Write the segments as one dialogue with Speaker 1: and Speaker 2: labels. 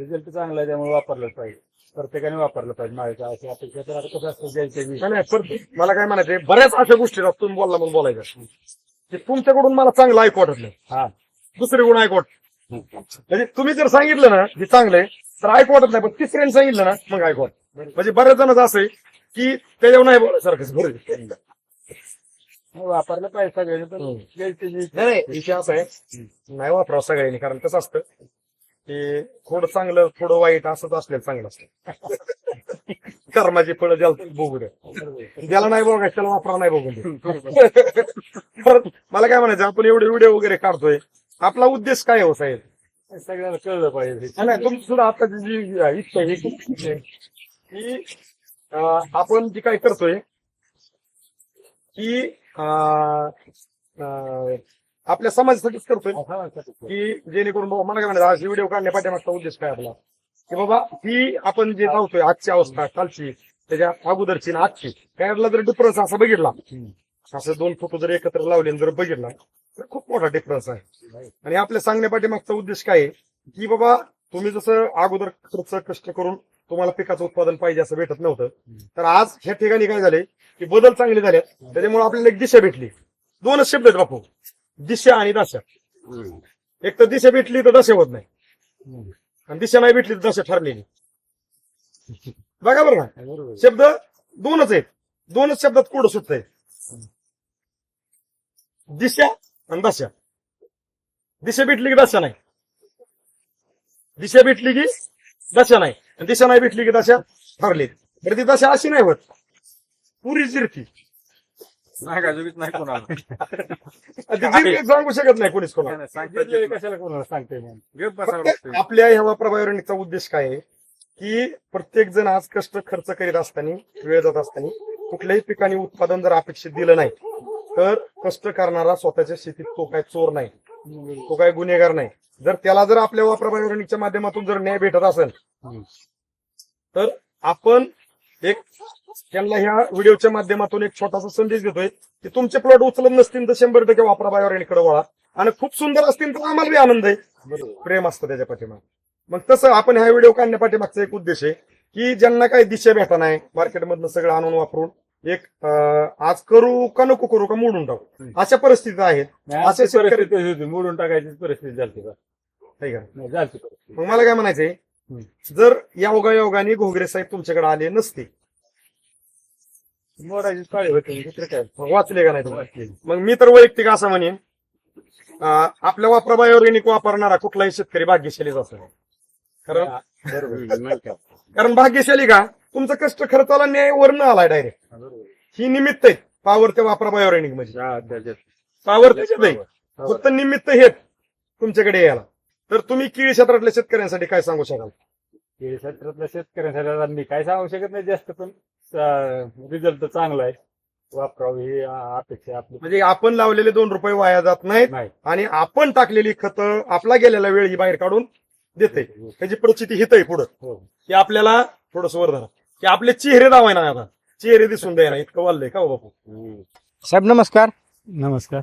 Speaker 1: Result चांगला आहे त्यामुळे वापरलं पाहिजे. प्रत्येकाने वापरलं पाहिजे माझ्या अशी अपेक्षा तर आता कसं असतं ज्यांच्या
Speaker 2: नाही, नाही पण मला काय म्हणायचंय बऱ्याच अशा गोष्टी आहेत, तुम्ही बोलला म्हणून बोलायचं. की तुमच्याकडून मला चांगलं ऐकू वाटत नाही.
Speaker 1: हा.
Speaker 2: दुसरे गुण ऐकू वाटत म्हणजे तुम्ही जर सांगितलं ना की चांगलंय तर ऐकू वाटत नाही पण तिसऱ्याने सांगितलं ना मग ऐकू वाटत. म्हणजे बऱ्याच जणांचं असं आहे की त्याच्यावर नाही बोलायसारखं बरोबर
Speaker 1: हो, वापरलं पाहिजे सगळ्यांनी पण
Speaker 2: नाही विषय असा आहे नाही वापरावं सगळ्यांनी कारण कसं असतं की थोडं चांगलं थोडं वाईट असंच असलेलं चांगलं असतं. कर्माची फळं द्याल बघू द्या. ज्याला नाही बघायचं त्याला वापरा नाही बघून दे. परत मला काय म्हणायचं आपण एवढे व्हिडिओ वगैरे काढतोय आपला उद्देश काय हो साहेब?
Speaker 1: सगळ्यांना कळलं पाहिजे.
Speaker 2: तुमची सुद्धा आताची जी इच्छा आहे की आपण जी काय करतोय की आपल्या समाजासाठीच करतोय. की जेणेकरून बाबा मला काय म्हणायचं आज व्हिडिओ काढण्या पाठीमागचा उद्देश काय आपला? की बाबा ही आपण जे धावतोय आजची अवस्था कालची त्याच्या अगोदरची आणि आजची त्याला जर डिफरन्स असा बघितला असं दोन फोटो जर एकत्र लावले जर बघितला तर खूप मोठा डिफरन्स आहे. आणि आपल्या सांगण्या पाठीमागचा उद्देश काय आहे? की बाबा तुम्ही जसं अगोदर खर्च कष्ट करून तुम्हाला पिकाचं उत्पादन पाहिजे असं भेटत नव्हतं तर आज ह्या ठिकाणी काय झाले की बदल चांगले झाले त्याच्यामुळे आपल्याला एक दिशा भेटली. दोनच शब्द आहेत बापू. दिशा आणि दशा. एक तर दिशा भेटली तर दशा होत नाही. आणि दिशा नाही भेटली तर दशा ठरलेली बघा बरं ना. शब्द दोनच आहेत. दोनच शब्दात कोड सुटत आहे दिशा आणि दशा. दिशा भेटली की दशा नाही. दिशा भेटली की दशा नाही. आणि दिशा नाही भेटली की दशा ठरली. तर ती दशा अशी नाही होत. पुरी जिरती
Speaker 3: नाही का जुबीत नाही कोणाला
Speaker 2: सांगू शकत नाही कोणीच कोणाला
Speaker 3: नाही, सांगता.
Speaker 1: कशाला कोणाला.
Speaker 2: आपल्या ह्या वापराबाहेरचा उद्देश काय आहे की प्रत्येक जण आज कष्ट खर्च करीत असताना वेळ जात असताना कुठल्याही पिकाने उत्पादन जर अपेक्षित दिलं नाही तर कष्ट करणारा स्वतःच्या शेतीत तो काय चोर नाही तो काय गुन्हेगार नाही जर त्याला जर आपल्या वापराबाहेरच्या माध्यमातून जर न्याय भेटत असेल तर आपण एक त्यांना ह्या व्हिडिओच्या माध्यमातून एक छोटासा संदेश देतोय की तुमचे प्लॉट उचलत नसतील तर शंभर टक्के वापराबाहेर वळा. आणि खूप सुंदर असतील तर आम्हाला बी आनंद आहे. प्रेम असतं त्याच्या पाठीमागे. मग तसं आपण हा व्हिडिओ काढण्या पाठीमागचा एक उद्देश आहे की ज्यांना काही दिशा भेटा नाही मार्केटमधनं सगळं आणून वापरून एक आज करू का नको करू का मोडून टाकू? अशा परिस्थिती आहेत.
Speaker 1: अशी परिस्थिती मोडून टाकायची परिस्थिती झाली का?
Speaker 2: मग मला काय म्हणायचंय? जर योगा योगाने घोगरे साहेब तुमच्याकडे आले नसते
Speaker 1: मोडायची पाळी होती दुसरं काय?
Speaker 2: मग वाचले का नाही मग मी तर वैयक्तिक असं म्हणेन अं, आपल्या वापराबाई ऑर्गॅनिक वापरणारा कुठलाही शेतकरी भाग्यशालीच असेल कारण? कारण भाग्यशाली का? तुमचा कष्ट खर्चाला न्याय वर्ण आलाय डायरेक्ट ही निमित्त आहेत पावर ते वापराबाई ऑर्गॅनिक म्हणजे. पावर त्याच्यात. आहे. फक्त निमित्त हेत तुमच्याकडे यायला. तर तुम्ही केळी क्षेत्रातल्या शेतकऱ्यांसाठी काय सांगू शकाल?
Speaker 1: केळी क्षेत्रातल्या शेतकऱ्यांसाठी आता मी काय सांगू शकत नाही जास्त पण. रिझल्ट चांगला आहे. वापरावं ही अपेक्षा आपली.
Speaker 2: म्हणजे आपण लावलेले दोन रुपये वाया जात नाहीत
Speaker 1: नाही.
Speaker 2: आणि आपण टाकलेली खतं आपला गेलेला वेळ ही बाहेर काढून देते. त्याची प्रचिती हित आहे पुढं.
Speaker 1: हो.
Speaker 2: की आपल्याला थोडस वर धरा. की आपले चेहरे दावाय ना आता. चेहरे दिसून द्याय ना इतकं वाढलंय का हो बापू?
Speaker 4: साहेब नमस्कार.
Speaker 1: नमस्कार.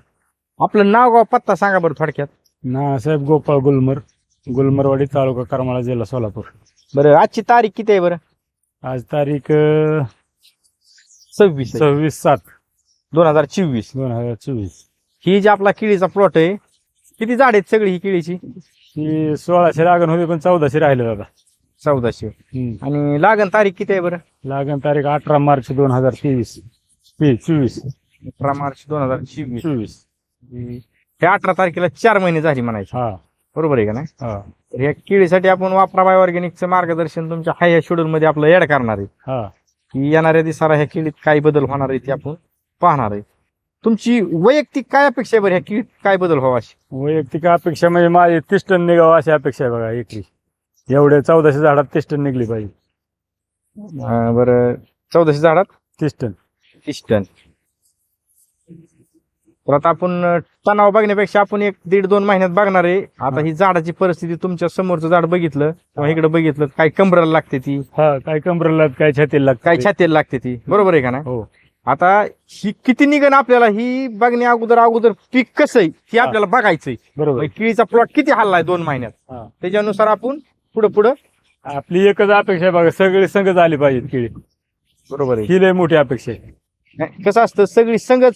Speaker 4: आपलं नाव गाव पत्ता सांगा बरं थोडक्यात.
Speaker 1: नासाहेब गोपाळ गुलमर. गुलमरवाडी तालुका करमाळा जिल्हा सोलापूर.
Speaker 4: बरं आजची तारीख किती आहे बरं?
Speaker 1: आज तारीख अं,
Speaker 4: सव्वीस आहे.
Speaker 1: सव्वीस सात.
Speaker 4: दोन हजार चोवीस.
Speaker 1: दोन हजार चोवीस.
Speaker 4: ही जी आपला केळीचा प्लॉट आहे किती झाड आहेत सगळी ही केळीची
Speaker 1: ही सोळाशे लागण होती पण चौदाशे राहिले दादा.
Speaker 4: चौदाशे.
Speaker 1: हम्म.
Speaker 4: आणि लागण तारीख किती आहे बरं?
Speaker 1: लागण तारीख अठरा मार्च दोन हजार तेवीस ते चोवीस.
Speaker 4: अठरा मार्च दोन हजार चोवीस.
Speaker 1: चोवीस.
Speaker 4: हे अठरा तारखेला चार महिने झाली म्हणायची.
Speaker 1: हा.
Speaker 4: बरोबर आहे का नाही?
Speaker 1: हा.
Speaker 4: तर ह्या केळीसाठी आपण वापरा बाय ऑर्गॅनिकचं मार्गदर्शन तुमच्या हाय ह्या शेड्यूल मध्ये आपलं ऍड करणार आहे.
Speaker 1: हा.
Speaker 4: की येणाऱ्या दिवसाला ह्या केळीत काय बदल होणार आहे ते आपण पाहणार आहे. तुमची वैयक्तिक काय अपेक्षा आहे बरं ह्या केळीत काय बदल व्हावा अशी?
Speaker 1: वैयक्तिक अपेक्षा म्हणजे माझी तीस टन निघावं अशी अपेक्षा आहे बघा एकरी एवढे चौदाशे झाडात तीस टन निघली पाहिजे.
Speaker 4: अं, बरं. चौदाशे झाडात?
Speaker 1: तीस टन.
Speaker 4: तीस टन. तर आता आपण तणाव बघण्यापेक्षा आपण एक दीड दोन महिन्यात बघणार आहे. आता ही. झाडाची परिस्थिती तुमच्या समोरचं झाड बघितलं किंवा इकडे बघितलं काय कमराला लागते ती?
Speaker 1: हा काय कमरेला काय छातीला लागतं
Speaker 4: काय छातीला लागते ती? बरोबर आहे का नाही
Speaker 1: हो.
Speaker 4: आता ही किती निघण आपल्याला ही बघण्या अगोदर अगोदर पीक कसं आहे हे आपल्याला बघायचंय.
Speaker 1: बरोबर.
Speaker 4: केळीचा प्लॉट किती हल्लाय दोन महिन्यात. त्याच्यानुसार आपण पुढे पुढे.
Speaker 1: आपली एकच अपेक्षा आहे बघा सगळे संघच आली पाहिजेत केळी.
Speaker 4: बरोबर आहे.
Speaker 1: ही लय मोठी अपेक्षा आहे.
Speaker 4: कसं असतं सगळी संघच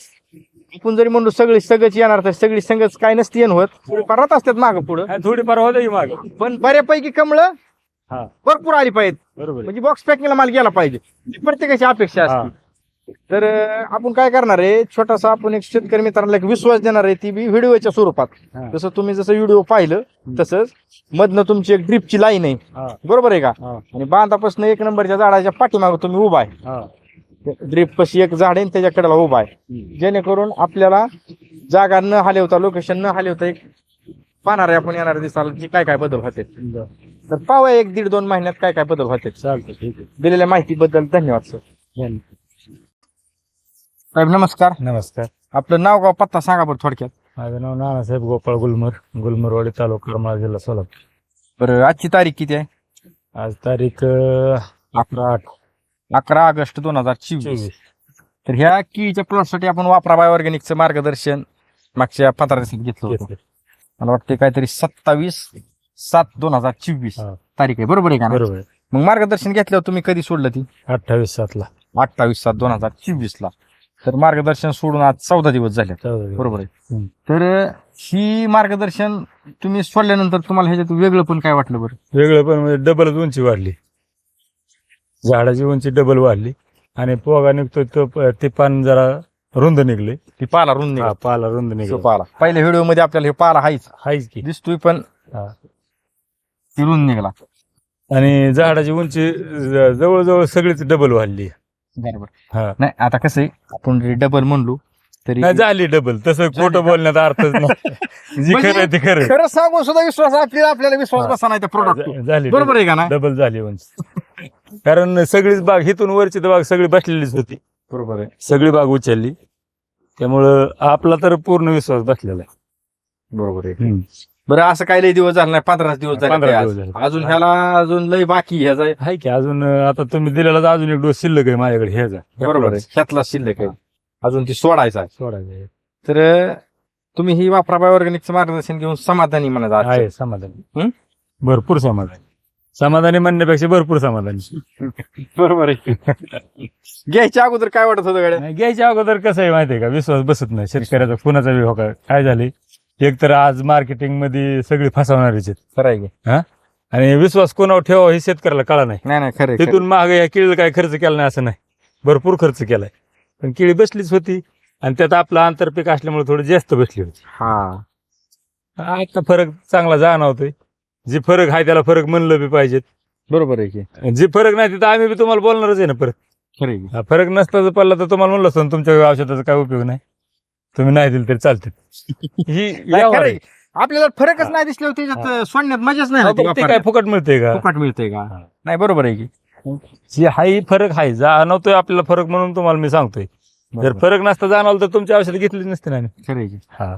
Speaker 4: आपण जरी म्हणलो सगळी संघच येणार तर सगळी संघच काय नसती येण होत. थोडीफार राहत असतात मागं पुढं.
Speaker 1: थोडीफार होतं माग.
Speaker 4: पण बऱ्यापैकी कमळं
Speaker 1: हा.
Speaker 4: भरपूर आली पाहिजेत.
Speaker 1: बरोबर.
Speaker 4: म्हणजे बॉक्स पॅकिंगला माल गेला पाहिजे. प्रत्येकाची अपेक्षा. असते. तर आपण काय करणार आहे? छोटासा आपण एक शेतकरी मित्रांना एक विश्वास देणार आहे ती बी व्हिडिओच्या स्वरूपात. जसं तुम्ही जसं व्हिडिओ पाहिलं तसंच मधनं तुमची एक ड्रिपची लाईन आहे. बरोबर आहे का? आणि बांधापासून एक नंबरच्या झाडाच्या पाठीमागे तुम्ही उभा आहे. ड्रिप पशी एक झाड आहे आणि त्याच्या कडेला उभा आहे. जेणेकरून आपल्याला जागा न हलवता लोकेशन न हलवता एक पाहणार आहे आपण येणार दिसाल की काय काय बदल होते. तर पाहूया एक दीड दोन महिन्यात काय काय बदल होते दिलेल्या माहितीबद्दल धन्यवाद सर. साहेब नमस्कार.
Speaker 1: नमस्कार.
Speaker 4: आपलं नाव गाव पत्ता सांगा बरं थोडक्यात.
Speaker 1: माझं नाव नानासाहेब गोपाळ गुलमर गुलमरवाडी तालुका करमाळा जिल्हा सोलापूर.
Speaker 4: बरं आजची तारीख किती आहे?
Speaker 1: आज तारीख अकरा आठ.
Speaker 4: अकरा ऑगस्ट दोन हजार चोवीस
Speaker 1: चोवीस
Speaker 4: तर ह्या केळीच्या प्लॉटसाठी आपण वापरा बायोऑर्गॅनिकचं मार्गदर्शन मागच्या पंधरा दिवसात घेतलं होतं. मला वाटतं काहीतरी सत्तावीस सात दोन हजार चोवीस
Speaker 1: हा.
Speaker 4: तारीख आहे बरोबर आहे का ना?
Speaker 1: बरोबर आहे.
Speaker 4: मग मार्गदर्शन घेतल्यावर तुम्ही कधी सोडलं ती
Speaker 1: अठ्ठावीस सातला
Speaker 4: अठ्ठावीस सात दोन हजार चोवीस ला तर मार्गदर्शन सोडून आज चौदा दिवस झाले. बरोबर आहे
Speaker 1: हम्म.
Speaker 4: तर ही मार्गदर्शन तुम्ही सोडल्यानंतर तुम्हाला ह्याच्यात वेगळं पण काय वाटलं बरं
Speaker 1: वेगळं पण म्हणजे डबलच उंची वाढली झाडाची उंची डबल वाढली. आणि पोगा निघतो तो प- ते पान जरा रुंद निघले.
Speaker 4: ती पाला रुंद
Speaker 1: हा, पाला रुंद निघले.
Speaker 4: पाला. पहिल्या व्हिडिओमध्ये आपल्याला हे पाला हायच.
Speaker 1: हायच की.
Speaker 4: दिसतोय पण
Speaker 1: हा.
Speaker 4: ती रुंद निघाला.
Speaker 1: आणि झाडाची उंची ज- जवळजवळ सगळीच डबल वाढली.
Speaker 4: बरोबर.
Speaker 1: हा.
Speaker 4: नाही आता कसं आहे आपण डबल म्हणलो तरी
Speaker 1: नाही झाली डबल तसं खोटं बोलण्यात अर्थच नाही. जी
Speaker 4: म्हणजे
Speaker 1: खरं आहे ते खरं.
Speaker 4: खरं सांगून सुद्धा विश्वास आपल्याला आपल्याला विश्वास
Speaker 1: हा.
Speaker 4: बसा नाही त्या प्रोडक्ट
Speaker 1: झाली
Speaker 4: बरोबर आहे का ना
Speaker 1: डबल झाली उंची. कारण सगळीच बाग हिथून वरची तर बाग सगळी बसलेलीच होती.
Speaker 4: बरोबर आहे.
Speaker 1: सगळी बाग उचलली. त्यामुळं आपला तर पूर्ण विश्वास बसलेला
Speaker 4: बरोबर आहे.
Speaker 1: आहे
Speaker 4: बरं असं काही लई दिवस झाले नाही पंधरा दिवस झाले काय? आज. अजून ह्याला अजून लई बाकी आहे ह्याचा
Speaker 1: आहे की अजून अं, आता तुम्ही दिलेला अजून एक डोस शिल्लक आहे माझ्याकडे ह्याचा.
Speaker 4: बरोबर आहे. ह्यातला शिल्लक आहे. अजून ती सोडायचा आहे.
Speaker 1: सोडायचं आहे.
Speaker 4: तर तुम्ही ही वापरा बायोऑर्गॅनिकचं मार्गदर्शन घेऊन समाधानी म्हणत आहात
Speaker 1: आहे समाधानी? भरपूर समाधानी. समाधानी म्हणण्यापेक्षा भरपूर समाधानी.
Speaker 4: बरोबर आहे. घ्यायच्या अगोदर काय वाटत होतं गाड्या?
Speaker 1: नाही, घ्यायच्या अगोदर कसं आहे माहितीये का? विश्वास बसत नाही. शेतकऱ्याचा कुणाचा बी होका काय झाले? एक तर आज मार्केटिंगमध्ये सगळी फसवणारीच आहेत.
Speaker 4: खरं आहे की?
Speaker 1: आणि विश्वास कोणावर ठेवा हे शेतकऱ्याला कळा नाही.
Speaker 4: नाही नाही खरं आहे, खरं
Speaker 1: तिथून माग या केळीला काय खर्च केला नाही असं नाही. भरपूर खर्च केलाय. पण केळी बसलीच होती आणि त्यात आपलं आंतरपीक असल्यामुळे थोडी जास्त बसली होती.
Speaker 4: आहे. हा.
Speaker 1: आता फरक चांगला जाणवतोय. जे फरक आहे त्याला फरक म्हणलं बी पाहिजेत
Speaker 4: बरोबर आहे की
Speaker 1: जे फरक नाही तिथं आम्ही बी तुम्हाला बोलणारच आहे ना परत
Speaker 4: खरं आहे की?
Speaker 1: हा, फरक नसता जर पडला तर तुम्हाला म्हणलं असतं ना, तुमच्या औषधाचा काय उपयोग नाही तुम्ही नाही दिलं तरी चालते ही
Speaker 4: नाही,
Speaker 1: व्यवहार
Speaker 4: खरं
Speaker 1: आहे.
Speaker 4: आहे. आपल्याला फरकच नाही दिसल्यावर त्याच्यात सोडण्यात मजाच नाही ना
Speaker 1: अहो,
Speaker 4: ती
Speaker 1: पण ते
Speaker 4: वापरण्यात.
Speaker 1: काय फुकट मिळते का
Speaker 4: फुकट मिळतंय का
Speaker 1: हा.
Speaker 4: नाही बरोबर आहे की
Speaker 1: जी हाही फरक आहे जाणवतोय आपल्याला फरक म्हणून तुम्हाला मी सांगतोय जर
Speaker 4: बरोबर.
Speaker 1: फरक नसता जाणवलं तर तुमची औषध घेतलीच नसते ना आम्ही.
Speaker 4: खरं आहे की
Speaker 1: हा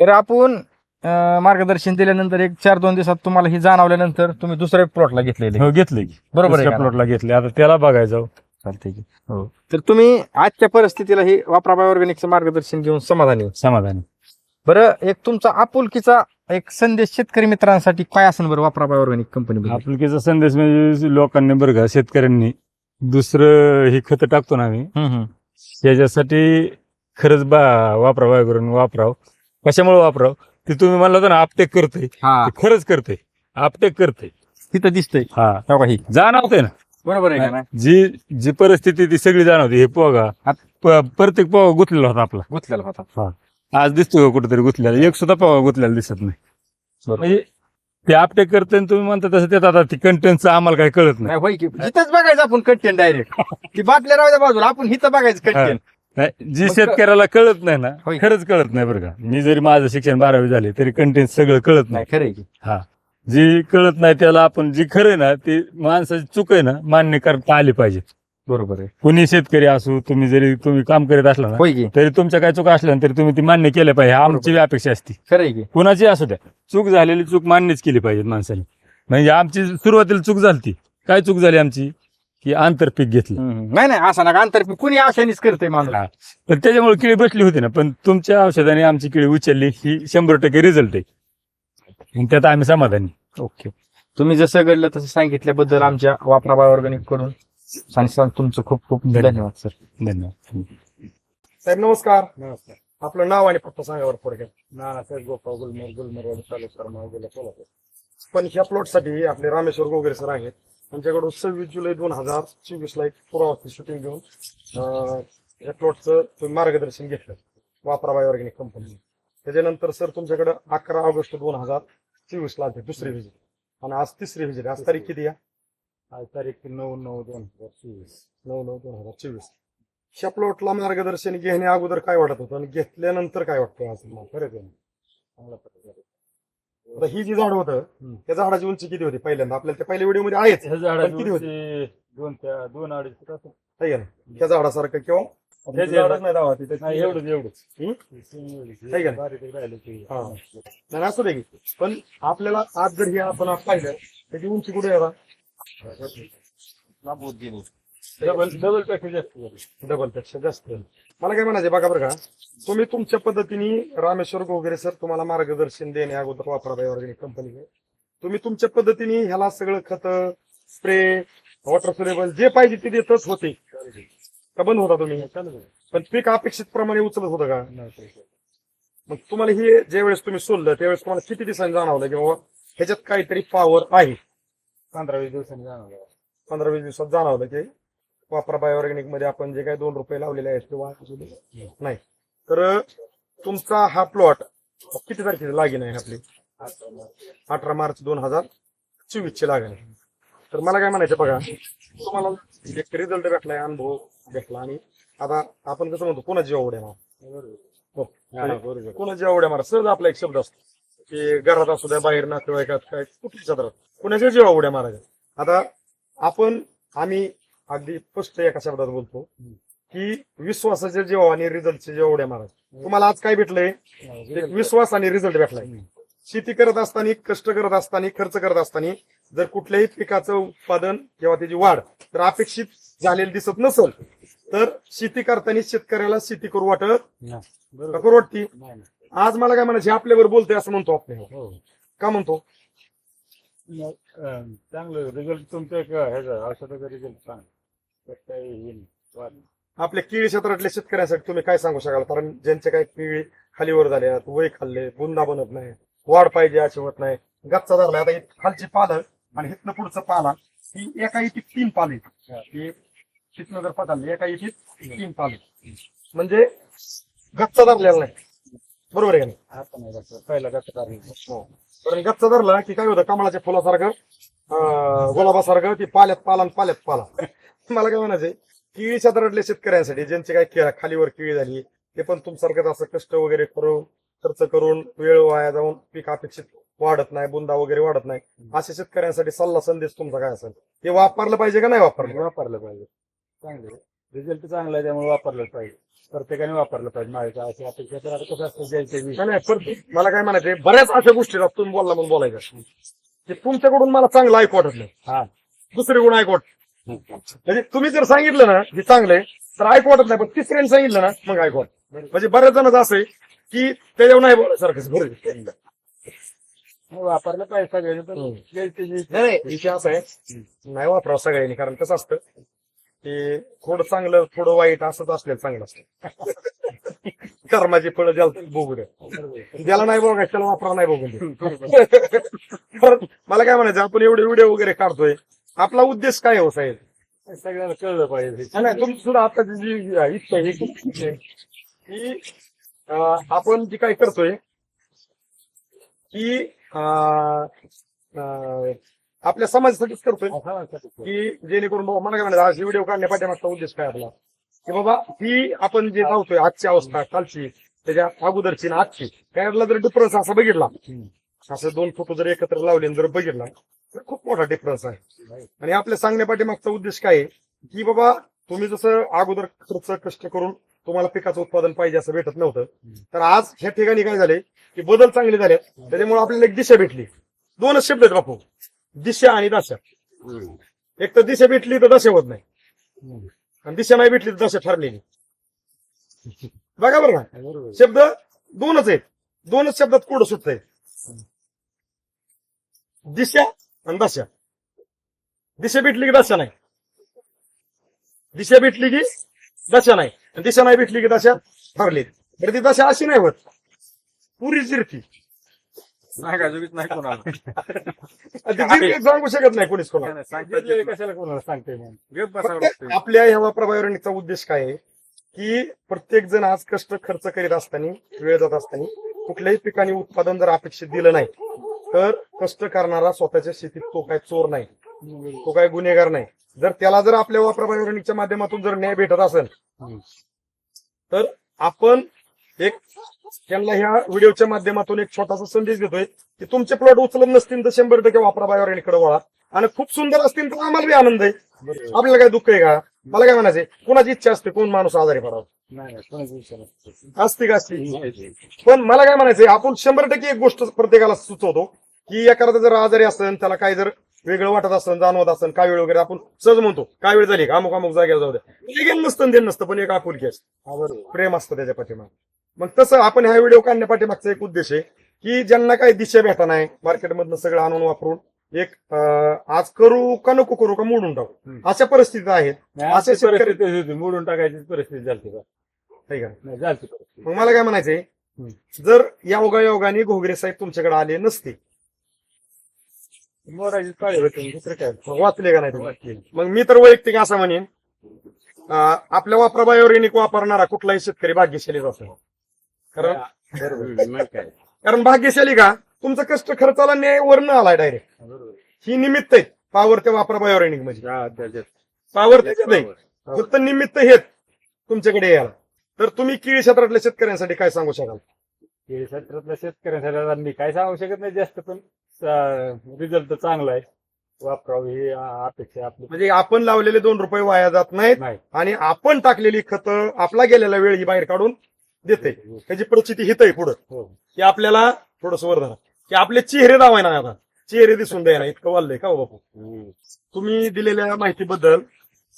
Speaker 4: तर आपण मार्गदर्शन दिल्यानंतर एक चार दोन दिवसात तुम्हाला हे जाणवल्यानंतर तुम्ही दुसऱ्या प्लॉटला घेतलेले.
Speaker 1: हो घेतले की.
Speaker 4: बरोबर आहे
Speaker 1: दुसऱ्या
Speaker 4: का?
Speaker 1: प्लॉटला घेतले. आता त्याला बघायचं.
Speaker 4: चालतंय की.
Speaker 1: हो.
Speaker 4: तर तुम्ही आजच्या परिस्थितीला हे वापरा बायोऑर्गॅनिकचं मार्गदर्शन घेऊन समाधानी आहे.
Speaker 1: समाधानी.
Speaker 4: बरं एक तुमचा आपुलकीचा एक संदेश शेतकरी मित्रांसाठी काय असेल बरं वापरा बायोऑर्गॅनिक कंपनी
Speaker 1: आपुलकीचा संदेश म्हणजे लोकांनी बरं का शेतकऱ्यांनी दुसरं हे खत टाकतो ना आम्ही. त्याच्यासाठी खरंच बा वापरा करून वापराव. कशामुळे वापराव? ते तुम्ही म्हणलं होतं ना आपटेक करतोय.
Speaker 4: हा.
Speaker 1: ते खरंच करतोय. आपटेक करतोय.
Speaker 4: तिथं दिसतंय.
Speaker 1: हा.
Speaker 4: हो का ही?
Speaker 1: जाणवतंय ना.
Speaker 4: बरोबर आहे का नाही?
Speaker 1: जी जी परिस्थिती ती सगळी जाणवते. हे पोगा
Speaker 4: आत-
Speaker 1: प- प्रत्येक पोगा गुंतलेला होता आपला.
Speaker 4: गुंतलेला होता.
Speaker 1: आज दिसतोय का कुठेतरी गुंतलेला? एक सुद्धा पोगा गुंतलेला दिसत नाही.
Speaker 4: बरोबर.
Speaker 1: म्हणजे ते आपटेक करते आणि तुम्ही म्हणता तसं त्यात आता ती कंटेंटचं आम्हाला काही कळत नाही.
Speaker 4: नाही होय की. हिथंच बघायचं आपण कंटेंट डायरेक्ट ती बाटल्या राहू द्या बाजूला. आपण हिथं बघायचं कंटेंट
Speaker 1: नाही, जी
Speaker 4: मग क-
Speaker 1: शेतकऱ्याला कळत नाही ना
Speaker 4: होय.
Speaker 1: खरंच कळत नाही बरं का. मी जरी माझं शिक्षण बारावी झाले तरी कंटेंट सगळं कळत नाही
Speaker 4: नाही. खरं आहे की.
Speaker 1: हा. जी कळत नाही त्याला आपण जी खरं आहे ना ती माणसाची चूक आहे ना मान्य करता आली पाहिजे.
Speaker 4: बरोबर आहे.
Speaker 1: कुणी शेतकरी असू तुम्ही जरी तुम्ही काम करीत असला ना
Speaker 4: होय की.
Speaker 1: तरी तुमच्या काय चूक असल्या ना तरी तुम्ही ती मान्य केल्या पाहिजे. आमची बी अपेक्षा असते.
Speaker 4: खरं आहे की.
Speaker 1: कुणाची असू द्या. चूक झालेली चूक मान्यच केली पाहिजे माणसाने. म्हणजे आमची सुरुवातीला चूक झाली काय चूक झाली आमची? की आंतरपीक घेतलं.
Speaker 4: नाही नाही असं नका. अंतर कुणी आशानीच करते
Speaker 1: हा. तर त्याच्यामुळे किळी बसली होती ना पण तुमच्या औषधाने आमची किळी उचलली ही शंभर टक्के रिझल्ट आहे. आणि त्यात आम्ही समाधानी
Speaker 4: ओके. तुम्ही जसं घडलं तसं सांगितल्याबद्दल आमच्या वापरा बाय ऑर्गॅनिककडून तुमचं खूप खूप धन्यवाद. सर
Speaker 1: धन्यवाद.
Speaker 2: साहेब नमस्कार.
Speaker 3: नमस्कार
Speaker 2: आपलं नाव आणि पत्ता सांगा बरं थोडक्यात
Speaker 3: नानासाहेब गोपाळ गुलमर गुलमरवाडी तालुका
Speaker 2: पण ह्या प्लॉटसाठी आपले रामेश्वर गोगरे सर आहेत. त्यांच्याकडून सव्वीस जुलै दोन हजार चोवीस ला एक पुरावाची शूटिंग घेऊन. या प्लॉटचं तुम्ही मार्गदर्शन घेतलं वापराबाई ऑर्गॅनिक कंपनी त्याच्यानंतर सर तुमच्याकडे अकरा ऑगस्ट दोन हजार चोवीस ला दुसरी व्हिजिट आणि आज तिसरी व्हिजिट आज तारीख किती या
Speaker 3: आज तारीख नऊ नऊ दोन हजार चोवीस.
Speaker 2: नऊ नऊ दोन हजार चोवीस. ह्या प्लॉटला मार्गदर्शन घेण्या अगोदर काय वाटत होतं? आणि घेतल्यानंतर काय वाटतं आज
Speaker 3: आहे चांगला
Speaker 2: आता ही जी झाड होतं त्या झाडाची उंची किती होती पहिल्यांदा आपल्याला त्या पहिल्या व्हिडिओमध्ये आहेच पण
Speaker 3: झाडाची
Speaker 2: किती होती?
Speaker 3: उंची दोन त्या दोन अडीच फूट असेल.
Speaker 2: आहे का नाही? त्या झाडासारखं किंवा
Speaker 3: हे
Speaker 2: हे नाही दावा
Speaker 3: नाही एवढंच एवढंच
Speaker 2: हम्म?
Speaker 3: एवढंच.
Speaker 2: आहे का नाही?
Speaker 3: बारीक राहिलं की
Speaker 2: हा. नाही असू दे की. पण आपल्याला आज जर हे आपण आज पाहिलं त्याची उंची कुठे आहे
Speaker 3: डबल डबलपेक्षा जास्त.
Speaker 2: डबलपेक्षा जास्त मला काय म्हणायचं बघा बरं का. तुम्ही तुमच्या पद्धतीने रामेश्वर गोगरे सर तुम्हाला मार्गदर्शन देणे अगोदर वापरा ऑर्गॅनिक कंपनी तुम्ही तुमच्या पद्धतीने ह्याला सगळं खत स्प्रे वॉटर सुरेबल जे पाहिजे ते देतच होते. का बंद होता तुम्ही. पण पीक अपेक्षित प्रमाणे उचलत होतं का. मग तुम्हाला हे ज्यावेळेस तुम्ही सोडलं त्यावेळेस तुम्हाला किती दिवसांनी जाणवलं की बाबा ह्याच्यात काहीतरी पॉवर आहे?
Speaker 3: पंधरा वीस दिवसांनी जाणार
Speaker 2: पंधरा वीस दिवसात जाणवलं की वापरा बायोऑर्गॅनिकमध्ये आपण जे काही दोन रुपये लावलेले आहेत किंवा नाही. तर तुमचा हा प्लॉट किती तारखेची लागीन आहे आपली? अठरा मार्च दोन हजार चोवीस ची लागण आहे तर मला काय म्हणायचं बघा तुम्हाला एक रिझल्ट भेटलाय अनुभव भेटला आणि आता आपण कसं म्हणतो कोणाची आवड आहे ना हो.
Speaker 3: हा, बरोबर.
Speaker 2: कोणाची आवड आहे मला सहज आपला एक शब्द असतो की घरात असू द्या बाहेर नातेवाईकात काय कुठली सदरात कोणाच्या जीव आहे महाराज आता आपण आम्ही अगदी स्पष्ट एका शब्दात बोलतो की विश्वासाचे जीव आणि रिझल्टचे जीव आवड आहे महाराज तुम्हाला आज काय भेटलंय? एक विश्वास आणि रिझल्ट भेटलाय. शेती करत असताना कष्ट करत असताना खर्च करत असताना जर कुठल्याही पिकाचं उत्पादन किंवा त्याची वाढ तर अपेक्षित झालेली दिसत नसेल तर शेती करताना शेतकऱ्याला शेती करू वाटत करू वाटती. आज मला काय म्हणायचे? आपल्यावर बोलतोय असं म्हणतो आपण.
Speaker 3: हो
Speaker 2: का म्हणतो?
Speaker 3: चांगलं रिझल्ट तुमच्या औषधाचा रिझल्ट चांगला. हे.
Speaker 2: आपल्या केळी क्षेत्रातल्या शेतकऱ्यांसाठी तुम्ही काय सांगू शकाल? कारण ज्यांचे काही केळी खालीवर झाल्यात वय खाल्ले बुंदा बनत नाही वाढ पाहिजे अशी होत नाही. गच्चा धरला आता ही खालची पालं आणि हिथनं पुढचं पाला ही एका इथे तीन पाले ही. तिथनं जर पदाल एका इथे तीन पाले म्हणजे गच्चा धरलेला नाही. बरोबर आहे का नाही.
Speaker 3: पहिला कसं करायचं
Speaker 2: कारण गच्चा धरला की काय होतं कमळाच्या फुलासारखं गुलाबासारखं ती पाल्यात पाला आणि पाल्यात पाला. मला काय म्हणायचंय केळी क्षेत्रातल्या शेतकऱ्यांसाठी ज्यांचे काय खालीवर केळी झाली ते पण तुमच्यासारखंच असं कष्ट वगैरे करून खर्च करून वेळ वाया जाऊन पीक अपेक्षित वाढत नाही बुंदा वगैरे वाढत नाही. अशा शेतकऱ्यांसाठी सल्ला संदेश तुमचा काय असेल? ते वापरलं पाहिजे का नाही वापरलं?
Speaker 3: वापरलं पाहिजे. चांगले रिझल्ट चांगला आहे त्यामुळे वापरलं पाहिजे. प्रत्येकाने वापरलं पाहिजे. माझ्या अशी अपेक्षा तर आता कसं असतं
Speaker 2: नाही, मला काय म्हणायचंय बऱ्याच अशा गोष्टी तुम्ही बोलला म्हणून बोलायचं. ते तुमच्याकडून मला चांगलं ऐकू वाटत नाही.
Speaker 3: हा.
Speaker 2: दुसरे गुण ऐकू वाटत म्हणजे तुम्ही जर सांगितलं ना हे चांगलंय तर ऐकू वाटत नाही पण तिसऱ्याने सांगितलं ना मग ऐकू वाटत. म्हणजे बऱ्याच जणांचं असं आहे की त्याच्यावर नाही बोलायसारखंच बरं
Speaker 3: वापरलं पाहिजे सगळ्यांनी
Speaker 2: नाही नाही विषय असा आहे नाही वापरावं सगळ्यांनी कारण कसं असतं की थोडं चांगलं थोडं वाईट असंच असलेलं चांगलं असतं. कर्माची फळं ज्याला बघू द्या. ज्याला नाही बघायचं त्याला वापरा नाही बघून दे मला काय म्हणायचं आपण एवढे व्हिडिओ वगैरे काढतोय आपला उद्देश काय हो साहेब?
Speaker 3: सगळ्यांना कळलं पाहिजे.
Speaker 2: नाही, तुमची सुद्धा आताची जी इच्छा आहे ही की आपण जी काय करतोय की आपल्या समाजासाठीच करतोय की जेणेकरून बाबा मला काय आज व्हिडिओ काढण्या पाठीमागचा उद्देश काय आपला? की बाबा ही आपण जे धावतोय आजची अवस्था कालची त्याच्या अगोदरची आणि आजची त्याला जर डिफरन्स असा बघितला असं दोन फोटो जर एकत्र लावले जर बघितला खूप मोठा डिफरन्स आहे. आणि आपल्या सांगण्यापाठी मागचा उद्देश काय आहे? की बाबा तुम्ही जसं अगोदर खर्च कष्ट करून तुम्हाला पिकाचं उत्पादन पाहिजे असं भेटत नव्हतं तर आज ह्या ठिकाणी काय झाले की बदल चांगले झाले. त्याच्यामुळे आपल्याला एक दिशा भेटली. दोनच शब्द आहेत बापू. दिशा आणि दशा. एक तर दिशा भेटली तर दशा होत नाही. आणि दिशा नाही भेटली तर दशा ठरलेली बघा बरं ना शब्द दोनच आहेत. दोनच शब्दात कोड सुटत दिशा आणि दशा. दिशा भेटली की दशा नाही. दिशा भेटली की दशा नाही. आणि दिशा नाही भेटली की दशा ठरली तर ती दशा अशी नाही होत. पुरी जिरती
Speaker 3: नाही का नाही कोणाला
Speaker 2: सांगू शकत नाही कोणीच कोणाला.
Speaker 1: सांगितलेलं कशाला कोणाला सांगते.
Speaker 2: आपल्या ह्या वापराबायोरणीचा उद्देश काय आहे? की प्रत्येक जण आज कष्ट खर्च करीत असताना वेळ जात असताना कुठल्याही पिकाने उत्पादन जर अपेक्षित दिलं नाही तर कष्ट करणारा स्वतःच्या शेतीत तो काय चोर नाही. तो काय गुन्हेगार नाही. जर त्याला जर आपल्या वापराबायोरणीच्या माध्यमातून जर न्याय भेटत असेल तर आपण एक त्यांना ह्या व्हिडिओच्या माध्यमातून एक छोटासा संदेश देतोय की तुमचे प्लॉट उचलत नसतील तर शंभर टक्के वापरा बायोरणीकडे वळा. आणि खूप सुंदर असतील तर आम्हाला बी आनंद आहे. आपल्याला काय दुःख आहे का? मला काय म्हणायचंय? कोणाची इच्छा असते कोण माणूस आजारी पडावा. असते का असते? पण मला काय म्हणायचंय आपण शंभर टक्के एक गोष्ट प्रत्येकाला सुचवतो की एखादा जर आजारी असेल त्याला काय जर वेगळं वाटत असेल जाणवत असेल काय वेळ वगैरे आपण सहज म्हणतो काय वेळ झाली का अमुक अमुक जागेवर जाऊ द्या. गेलं नसतं देणं नसतं पण एक आपुलकी असते. प्रेम असतं त्याच्या पाठीमागे. मग तसं आपण हा व्हिडिओ काढण्या पाठीमागचा एक उद्देश आहे की ज्यांना काही दिशा भेटा नाही मार्केटमधनं सगळं आणून वापरून एक आज करू का नको करू का मोडून टाकू. अशा परिस्थिती आहेत. असे
Speaker 1: अशी
Speaker 2: शेतकरी-
Speaker 1: मोडून टाकायची परिस्थिती झाली का
Speaker 2: नाही का?
Speaker 1: नाही झाली
Speaker 2: मग मला काय म्हणायचंय. जर योगा योगाने घोगरे साहेब तुमच्याकडे आले नसते.
Speaker 1: मोडायची पाळी होती दुसरं काय
Speaker 2: मग वाचले का नाही? मग मी तर वैयक्तिक असं म्हणेन आपल्या वापराबाईवर युनिक वापरणारा कुठलाही शेतकरी भाग्यशालीच असतो कारण कारण भाग्यशाली का? तुमचा कष्ट खर्चाला न्याय वर्ण आलाय डायरेक्ट ही निमित्त आहेत पावर त्या वापराबाईवर युनिक म्हणजे
Speaker 3: हा.
Speaker 2: पावर त्याच्यात नाही. फक्त निमित्त हेच तुमच्याकडे यायला. तर तुम्ही केळी क्षेत्रातल्या शेतकऱ्यांसाठी काय सांगू शकाल?
Speaker 1: केळी क्षेत्रातल्या शेतकऱ्यांसाठी आता मी काय सांगू शकत नाही जास्त पण रिझल्ट तर चांगला आहे. वापरावं ही अ- अपेक्षा आपली.
Speaker 2: म्हणजे आपण लावलेले दोन रुपये वाया जात नाहीत
Speaker 1: नाही.
Speaker 2: आणि आपण टाकलेली खतं आपला गेलेला वेळ ही बाहेर काढून देते. त्याची परिस्थिती हित आहे पुढं.
Speaker 1: हो.
Speaker 2: की आपल्याला थोडस वर धरा की आपले चेहरे दावायना आता. चेहरे दिसून द्यायला इतकं वाढलंय का हो बापू? तुम्ही दिलेल्या माहितीबद्दल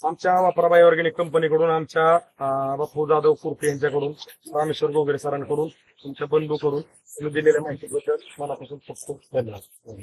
Speaker 2: आमच्या वापराबाई ऑर्गॅनिक कंपनीकडून आमच्या अं, बापू जाधव कुर्ते यांच्याकडून रामेश्वर गोगरे सरांकडून तुमच्या बंधूकडून तुम्ही दिलेल्या माहितीबद्दल मनापासून खूप खूप धन्यवाद.